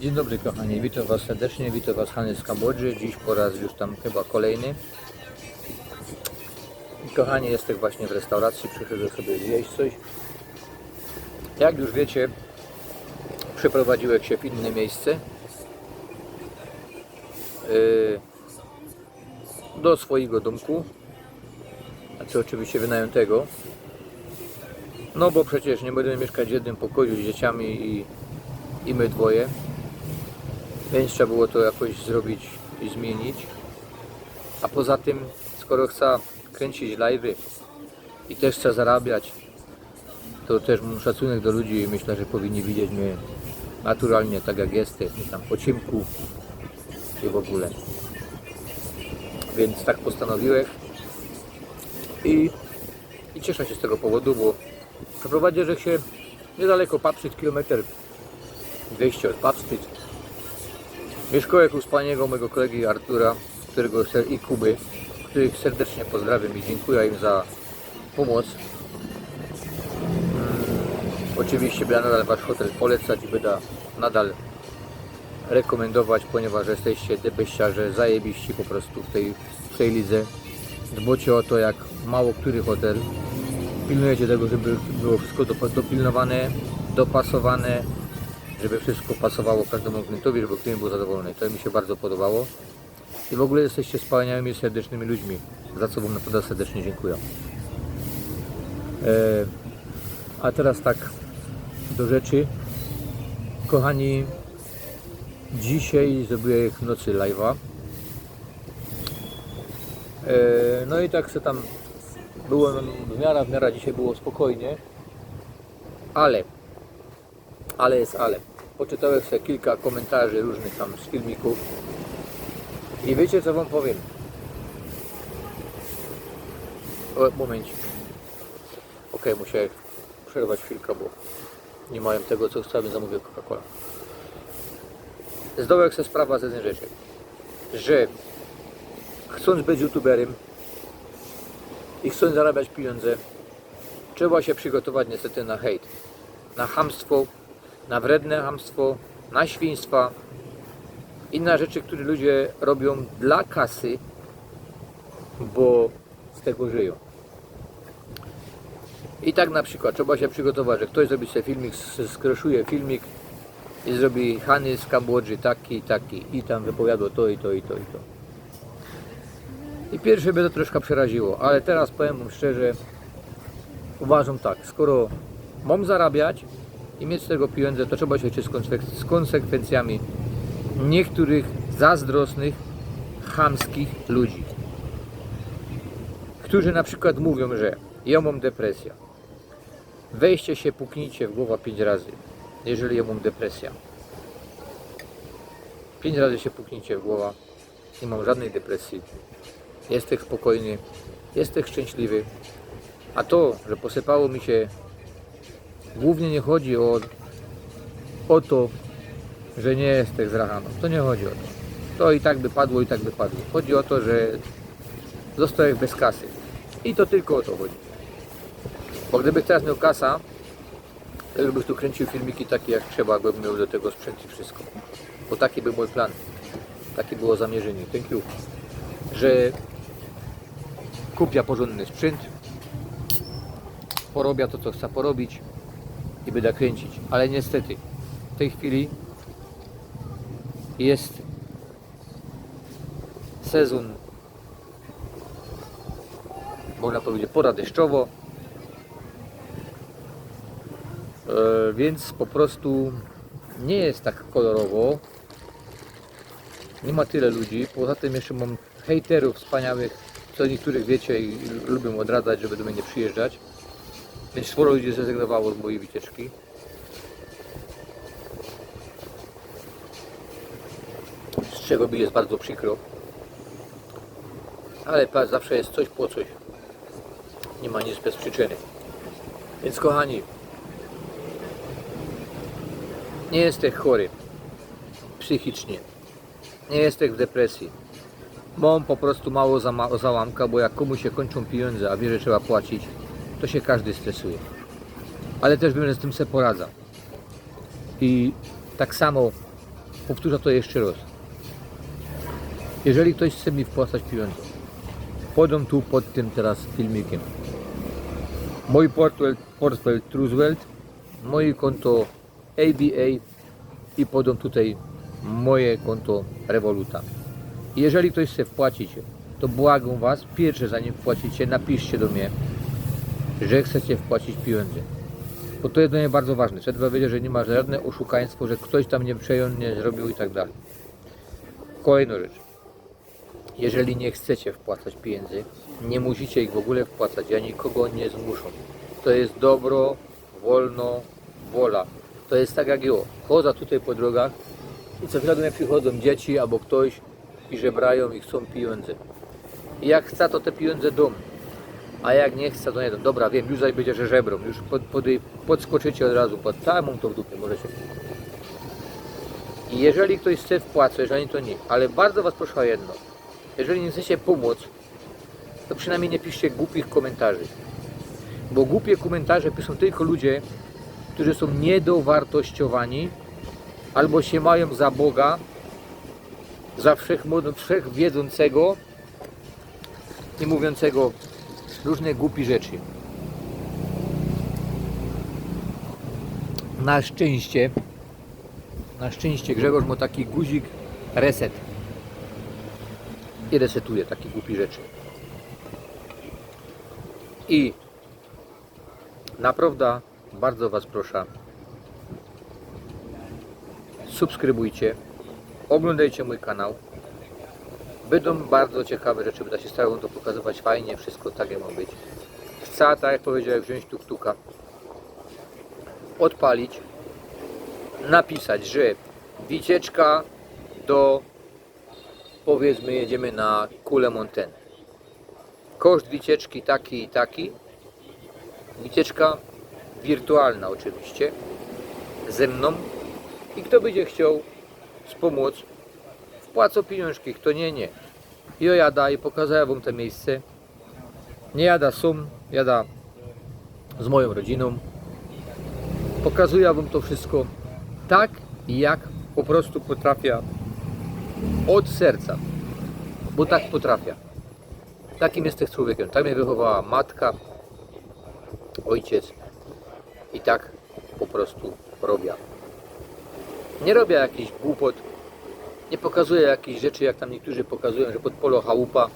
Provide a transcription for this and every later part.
Dzień dobry kochani, witam Was serdecznie, witam Was Hany z Kambodży, dziś po raz już tam chyba kolejny. Kochani, jestem właśnie w restauracji, przyszedłem sobie zjeść coś. Jak już wiecie, przeprowadziłem się w inne miejsce. Yy, do swojego domku, znaczy oczywiście wynajętego. No bo przecież nie będziemy mieszkać w jednym pokoju z dzieciami i, i my dwoje. Więc trzeba było to jakoś zrobić i zmienić. A poza tym, skoro chcę kręcić live'y i też chcę zarabiać, to też mam szacunek do ludzi i myślę, że powinni widzieć mnie naturalnie, tak jak jestem, tam po ciemku i w ogóle. Więc tak postanowiłem i, i cieszę się z tego powodu, bo przeprowadzę, że się niedaleko Papszczyt, kilometr 200 od Papszczyt. Mieszkałem u wspaniałego mojego kolegi Artura, którego i Kuby, których serdecznie pozdrawiam i dziękuję im za pomoc. Mm, Oczywiście będę nadal Wasz hotel polecać i będę nadal rekomendować, ponieważ jesteście debeściarze, zajebiści po prostu w tej, w tej lidze. Dbocie o to, jak mało który hotel. Pilnujecie tego, żeby było wszystko dopilnowane, dopasowane, żeby wszystko pasowało każdemu klientowi, żeby klient był zadowolony. To mi się bardzo podobało. I w ogóle jesteście wspaniałymi, serdecznymi ludźmi, za co Wam naprawdę serdecznie dziękuję. E, a teraz tak do rzeczy. Kochani, dzisiaj zrobiłem w nocy live'a. E, no i tak se tam było w miarę, w miarę dzisiaj było spokojnie, ale ale jest ale. Poczytałem sobie kilka komentarzy różnych tam z filmików i wiecie co wam powiem? O, momencik. Okej, muszę przerwać chwilkę, bo nie mają tego co chciałbym zamówić Coca-Cola. Zdołek sobie sprawa z jednej rzeczy, że chcąc być youtuberem i chcąc zarabiać pieniądze, trzeba się przygotować niestety na hejt, na hamstwo, na wredne hamstwo, na świństwa i na rzeczy, które ludzie robią dla kasy, bo z tego żyją. I tak na przykład trzeba się przygotować, że ktoś zrobi sobie filmik, s- skreszuje filmik i zrobi Hany z Kambodży taki i taki i tam wypowiadło to i to i to i to. I pierwsze by to troszkę przeraziło, ale teraz powiem wam szczerze, uważam tak, skoro mam zarabiać i mieć z tego pieniądze, to trzeba się liczyć z, konsekwen- z konsekwencjami niektórych zazdrosnych, chamskich ludzi, którzy na przykład mówią, że ja mam depresję. Weźcie się, puknijcie w głowę pięć razy, jeżeli ja mam depresję. Pięć razy się puknijcie w głowę, nie mam żadnej depresji. Jestem spokojny, jestem szczęśliwy. A to, że posypało mi się Głównie nie chodzi o, o to, że nie jestem z Rahaną. To nie chodzi o to. To i tak by padło, i tak by padło. Chodzi o to, że zostałem bez kasy. I to tylko o to chodzi. Bo gdyby teraz miał kasa, to już bych tu kręcił filmiki takie jak trzeba, bym miał do tego sprzęt i wszystko. Bo taki był mój plan. Takie było zamierzenie. Thank you. Że kupia porządny sprzęt, porobia to, co chce porobić, i będę kręcić. Ale niestety w tej chwili jest sezon, można powiedzieć, pora deszczowo. E, więc po prostu nie jest tak kolorowo. Nie ma tyle ludzi. Poza tym jeszcze mam hejterów wspaniałych, co niektórych wiecie i lubią odradzać, żeby do mnie nie przyjeżdżać. Więc sporo ludzi zrezygnowało z mojej wycieczki. Z czego mi jest bardzo przykro. Ale zawsze jest coś po coś. Nie ma nic bez przyczyny. Więc kochani, nie jesteś chory psychicznie. Nie jesteś w depresji. Mam po prostu mało załamka, bo jak komuś się kończą pieniądze, a wie, że trzeba płacić, to się każdy stresuje. Ale też wiem, że z tym sobie poradza. I tak samo powtórzę to jeszcze raz. Jeżeli ktoś chce mi wpłacać pieniądze, podam tu pod tym teraz filmikiem. Mój portfel, portfel Roosevelt, moje konto ABA i podam tutaj moje konto Revoluta. Jeżeli ktoś chce wpłacić, to błagam Was, pierwsze zanim wpłacicie, napiszcie do mnie, że chcecie wpłacić pieniądze. Bo to mnie bardzo ważne. Trzeba wiedzieć, że nie ma żadne oszukaństwo, że ktoś tam nie przejął, nie zrobił i tak dalej. Kolejna rzecz. Jeżeli nie chcecie wpłacać pieniędzy, nie musicie ich w ogóle wpłacać. Ja nikogo nie zmuszam. To jest dobro, wolno, wola. To jest tak jak ja. Chodzę tutaj po drogach i co chwilę do mnie przychodzą dzieci albo ktoś i żebrają i chcą pieniądze. I jak chce, to te pieniądze dom. A jak nie chce, to nie. Dobra, wiem, już zaś będzie, że żebrą. Już pod, pod, podskoczycie od razu pod całą to w dupie, możecie. I jeżeli ktoś chce wpłacać, jeżeli to nie. Ale bardzo Was proszę o jedno. Jeżeli nie chcecie pomóc, to przynajmniej nie piszcie głupich komentarzy. Bo głupie komentarze piszą tylko ludzie, którzy są niedowartościowani albo się mają za Boga, za wszechwiedzącego i mówiącego różne głupie rzeczy. Na szczęście, na szczęście Grzegorz ma taki guzik reset i resetuje takie głupie rzeczy. I naprawdę bardzo Was proszę, subskrybujcie, oglądajcie mój kanał. Będą bardzo ciekawe rzeczy, będę się starał to pokazywać fajnie, wszystko tak jak ma być. Chcę, tak jak powiedziałem, wziąć tuk-tuka, odpalić, napisać, że wycieczka do powiedzmy jedziemy na kulę Montaigne. Koszt wycieczki taki i taki. Wycieczka wirtualna oczywiście. Ze mną. I kto będzie chciał wspomóc, wpłacą pieniążki, kto nie, nie. Ja jada i pokazałem wam to miejsce. Nie jada sum, jada z moją rodziną. Pokazuję wam to wszystko tak, jak po prostu potrafię od serca, bo tak potrafię. Takim jestem człowiekiem. Tak mnie wychowała matka, ojciec i tak po prostu robię. Nie robię jakichś głupot, nie pokazuję jakichś rzeczy, jak tam niektórzy pokazują, że pod polo chałupa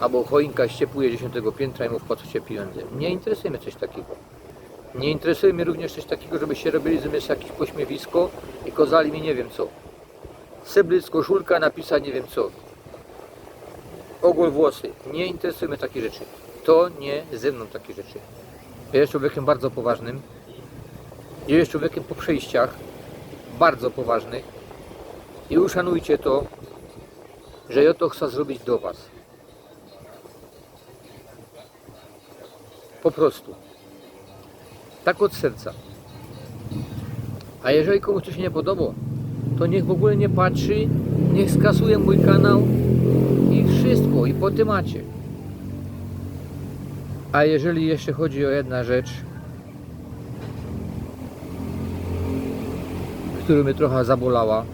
albo choinka ściepuje 10 piętra i mu wpłacacie pieniądze. Nie interesuje mnie coś takiego. Nie interesuje mnie również coś takiego, żebyście robili zamiast jakieś pośmiewisko i kozali mi nie wiem co. Syblic, koszulka, napisać nie wiem co. Ogól włosy. Nie interesuje mnie takie rzeczy. To nie ze mną takie rzeczy. Ja jestem człowiekiem bardzo poważnym. Ja jestem człowiekiem po przejściach. Bardzo poważnych. I uszanujcie to, że ja to chcę zrobić do Was. Po prostu. Tak od serca. A jeżeli komuś coś nie podoba, to niech w ogóle nie patrzy, niech skasuje mój kanał i wszystko, i po temacie. A jeżeli jeszcze chodzi o jedna rzecz, która mnie trochę zabolała,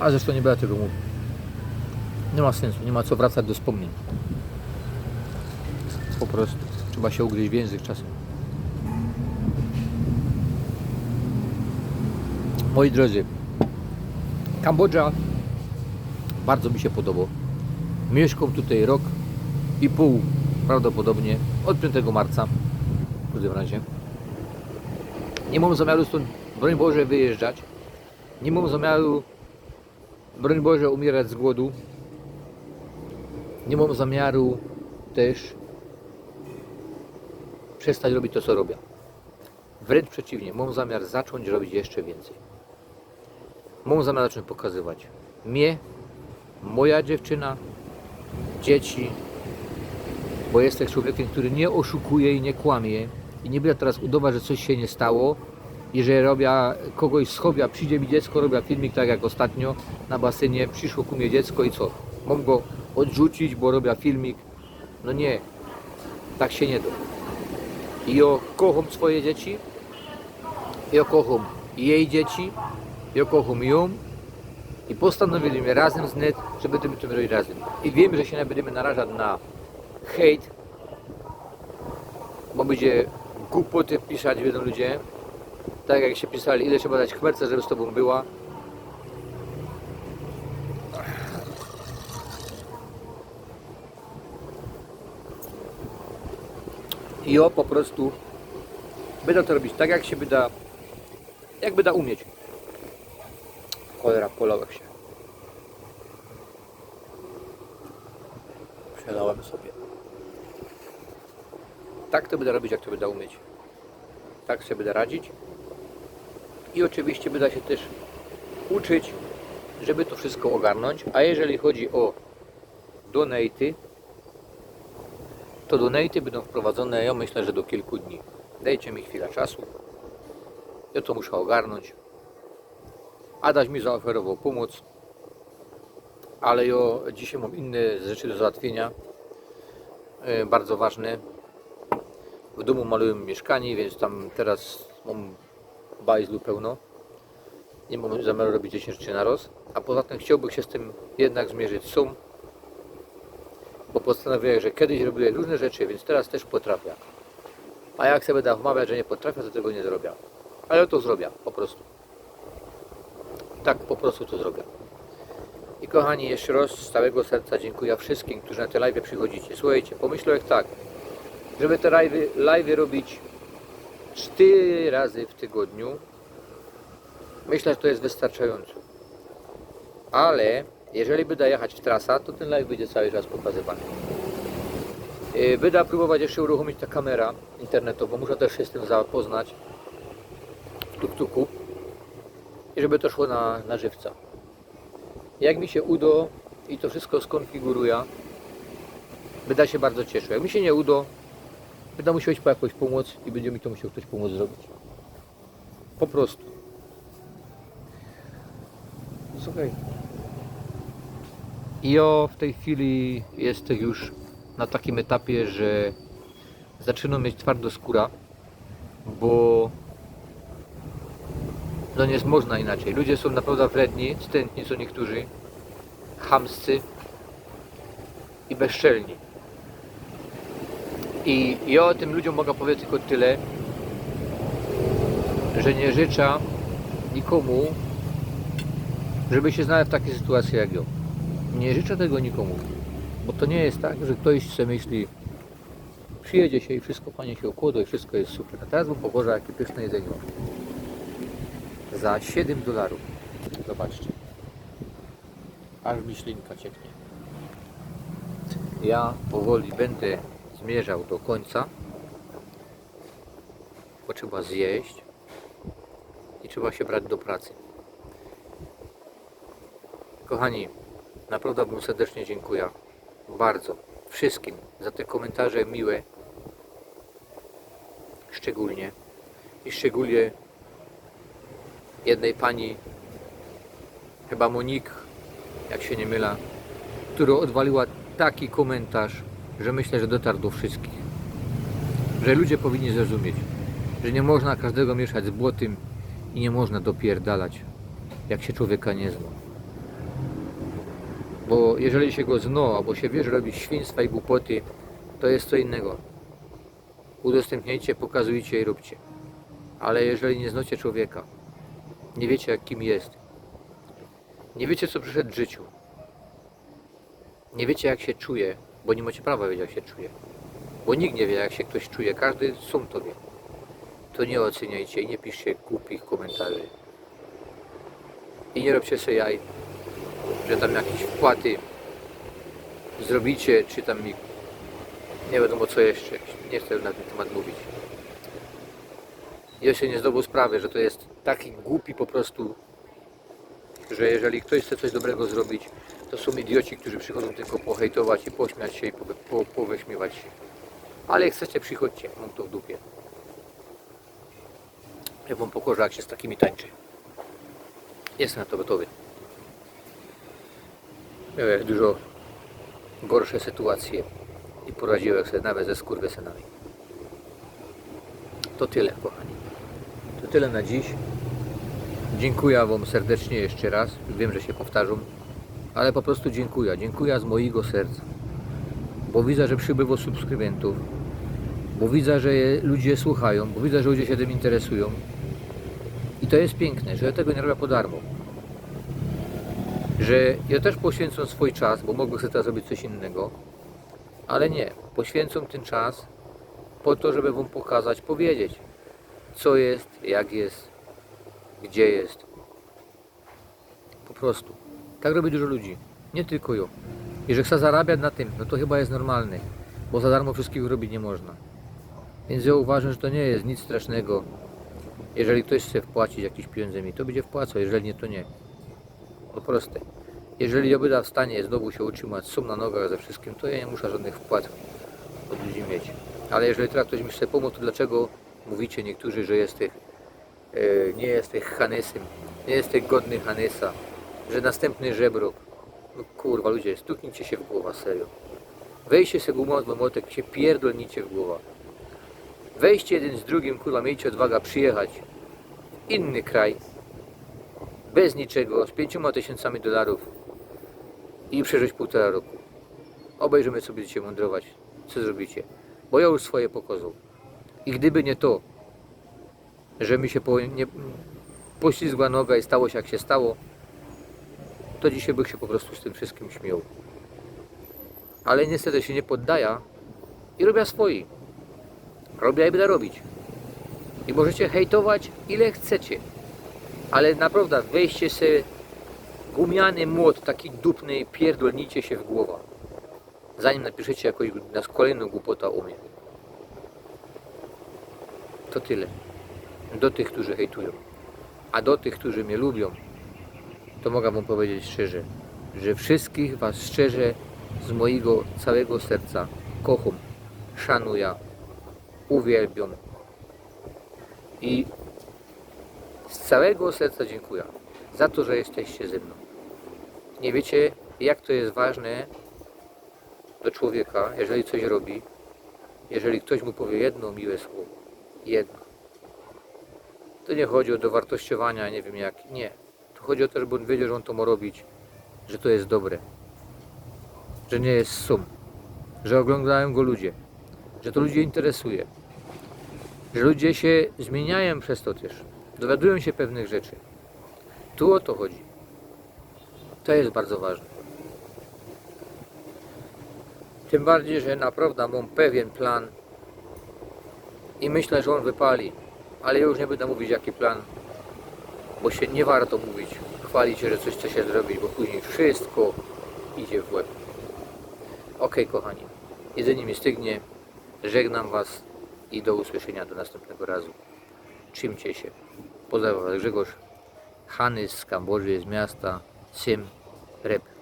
a zresztą nie będę tego mówił. Nie ma sensu, nie ma co wracać do wspomnień. Po prostu trzeba się ugryźć w język czasem. Moi drodzy, Kambodża bardzo mi się podoba. Mieszkam tutaj rok i pół prawdopodobnie od 5 marca w każdym razie. Nie mam zamiaru stąd, broń Boże, wyjeżdżać. Nie mam zamiaru, broń Boże, umierać z głodu. Nie mam zamiaru też przestać robić to, co robię. Wręcz przeciwnie, mam zamiar zacząć robić jeszcze więcej. Mam zamiar zacząć pokazywać mnie, moja dziewczyna, dzieci, bo jestem człowiekiem, który nie oszukuje i nie kłamie i nie będę teraz udawać, że coś się nie stało i że robię kogoś schowia, przyjdzie mi dziecko, robię filmik tak jak ostatnio na basenie, przyszło ku mnie dziecko i co? Mam go odrzucić, bo robię filmik? No nie, tak się nie da. Ja kocham swoje dzieci, ja kocham jej dzieci, ja kocham ją i postanowiliśmy razem z net, że będziemy to robić razem. I wiem, że się nie będziemy narażać na hejt, bo będzie głupoty pisać wiedzą ludzie, tak jak się pisali, ile trzeba dać chmerce, żeby z tobą była. I o po prostu będę to robić tak jak się wyda, jak będę umieć. Cholera, polałem się. Przelałem sobie. Tak to będę robić, jak to będę umieć. Tak sobie będę radzić. I oczywiście będę się też uczyć, żeby to wszystko ogarnąć. A jeżeli chodzi o donaty, to donaty będą wprowadzone, ja myślę, że do kilku dni. Dajcie mi chwilę czasu. Ja to muszę ogarnąć. Adaś mi zaoferował pomoc, ale ja dzisiaj mam inne rzeczy do załatwienia, e, bardzo ważne. W domu maluję mieszkanie, więc tam teraz mam bajzlu pełno. Nie mam zamiaru robić 10 rzeczy na roz. A poza tym chciałbym się z tym jednak zmierzyć sum, bo postanowiłem, że kiedyś robiłem różne rzeczy, więc teraz też potrafię. A jak sobie będę wmawiać, że nie potrafię, to tego nie zrobię. Ale to zrobię, po prostu. Tak po prostu to zrobię. I kochani, jeszcze raz z całego serca dziękuję wszystkim, którzy na te live przychodzicie. Słuchajcie, pomyślałem tak, żeby te live, live robić 4 razy w tygodniu, myślę, że to jest wystarczająco. Ale jeżeli będę jechać w trasa, to ten live będzie cały czas pokazywany. Yy, Będę próbować jeszcze uruchomić ta kamera internetową, muszę też się z tym zapoznać w tuk-tuku i żeby to szło na, na żywca. Jak mi się uda i to wszystko skonfiguruję, będę się bardzo cieszył. Jak mi się nie uda, będę musiał iść po jakąś pomoc i będzie mi to musiał ktoś pomóc zrobić. Po prostu. Słuchaj. Ja w tej chwili jestem już na takim etapie, że zaczynam mieć twardo skóra, bo no nie można inaczej. Ludzie są naprawdę wredni, wstępni są niektórzy, chamscy i bezczelni. I ja tym ludziom mogę powiedzieć tylko tyle, że nie życzę nikomu, żeby się znaleźć w takiej sytuacji jak ja. Nie życzę tego nikomu, bo to nie jest tak, że ktoś sobie myśli, przyjedzie się i wszystko fajnie się układa i wszystko jest super. A teraz wam pokażę, jakie pyszne jedzenie za 7 dolarów. Zobaczcie. Aż mi ślinka cieknie. Ja powoli będę zmierzał do końca. Bo trzeba zjeść i trzeba się brać do pracy. Kochani, naprawdę Wam serdecznie dziękuję. Bardzo. Wszystkim za te komentarze miłe. Szczególnie. I szczególnie jednej pani, chyba Monik, jak się nie mylę, która odwaliła taki komentarz, że myślę, że dotarł do wszystkich. Że ludzie powinni zrozumieć, że nie można każdego mieszać z błotem i nie można dopierdalać, jak się człowieka nie zna. Bo jeżeli się go zna, albo się wie, że robi świństwa i głupoty, to jest co innego. Udostępniajcie, pokazujcie i róbcie. Ale jeżeli nie znacie człowieka, nie wiecie kim jest, nie wiecie co przyszedł w życiu, nie wiecie jak się czuje, bo nie macie prawa wiedzieć jak się czuje. Bo nikt nie wie jak się ktoś czuje, każdy sam to wie. To nie oceniajcie i nie piszcie głupich komentarzy. I nie róbcie sobie jaj, że tam jakieś wpłaty zrobicie, czy tam mi nie wiadomo co jeszcze. Nie chcę na ten temat mówić. Ja się nie zdobył sprawy, że to jest taki głupi po prostu, że jeżeli ktoś chce coś dobrego zrobić, to są idioci, którzy przychodzą tylko pohejtować i pośmiać się i po, po, się. Ale jak chcecie, przychodźcie, mam to w dupie. Ja wam pokażę, jak się z takimi tańczy. Jestem na to gotowy. Miałem dużo gorsze sytuacje i poradziłem sobie nawet ze skurwysynami. To tyle, kochani. To tyle na dziś. Dziękuję Wam serdecznie jeszcze raz. Wiem, że się powtarzam, ale po prostu dziękuję. Dziękuję z mojego serca. Bo widzę, że przybyło subskrybentów, bo widzę, że ludzie słuchają, bo widzę, że ludzie się tym interesują. I to jest piękne, że ja tego nie robię po darmo. Że ja też poświęcam swój czas, bo mogę sobie teraz zrobić coś innego, ale nie. Poświęcam ten czas po to, żeby Wam pokazać, powiedzieć, co jest, jak jest, gdzie jest. Po prostu. Tak robi dużo ludzi. Nie tylko ja. I że chce zarabiać na tym, no to chyba jest normalne, bo za darmo wszystkiego robić nie można. Więc ja uważam, że to nie jest nic strasznego. Jeżeli ktoś chce wpłacić jakieś pieniądze mi, to będzie wpłacał, jeżeli nie, to nie. To proste. Jeżeli będę w stanie znowu się utrzymać sum na nogach ze wszystkim, to ja nie muszę żadnych wpłat od ludzi mieć. Ale jeżeli teraz ktoś mi chce pomóc, to dlaczego mówicie niektórzy, że jesteś, e, nie jesteś Hanesem, nie jesteś godny Hanesa, że następny żebrok. No kurwa ludzie, stuknijcie się w głowę, serio. Weźcie sobie gumowy młotek, się pierdolnicie w głowę. Weźcie jeden z drugim, kurwa, miejcie odwagę przyjechać w inny kraj, bez niczego, z pięcioma tysiącami dolarów i przeżyć półtora roku. Obejrzymy, co będziecie mądrować, co zrobicie. Bo ja już swoje pokazał. I gdyby nie to, że mi się po, nie, poślizgła noga i stało się jak się stało, to dzisiaj bych się po prostu z tym wszystkim śmiał. Ale niestety się nie poddaję i robię swoi. Robię i będę robić. I możecie hejtować ile chcecie. Ale naprawdę weźcie sobie gumiany młot, taki dupny i pierdolnijcie się w głowę. Zanim napiszecie jakąś nas kolejną głupota u mnie. To tyle. Do tych, którzy hejtują. A do tych, którzy mnie lubią, to mogę wam powiedzieć szczerze, że wszystkich was szczerze z mojego całego serca kocham, szanuję, uwielbiam i z całego serca dziękuję za to, że jesteście ze mną. Nie wiecie, jak to jest ważne do człowieka, jeżeli coś robi, jeżeli ktoś mu powie jedno miłe słowo. Jedno. To nie chodzi o dowartościowania, nie wiem jak. Nie. To chodzi o to, żeby on wiedział, że on to ma robić, że to jest dobre, że nie jest sum, że oglądają go ludzie, że to ludzi interesuje, że ludzie się zmieniają przez to też, dowiadują się pewnych rzeczy. Tu o to chodzi. To jest bardzo ważne. Tym bardziej, że naprawdę mam pewien plan i myślę, że on wypali. Ale już nie będę mówić jaki plan, bo się nie warto mówić, chwalić że coś chce się zrobić, bo później wszystko idzie w łeb. Ok, kochani, jedzenie mi stygnie, żegnam Was i do usłyszenia do następnego razu. Trzymcie się. Pozdrawiam Was Grzegorz, Hany z Kambodży, z miasta Siem Rep.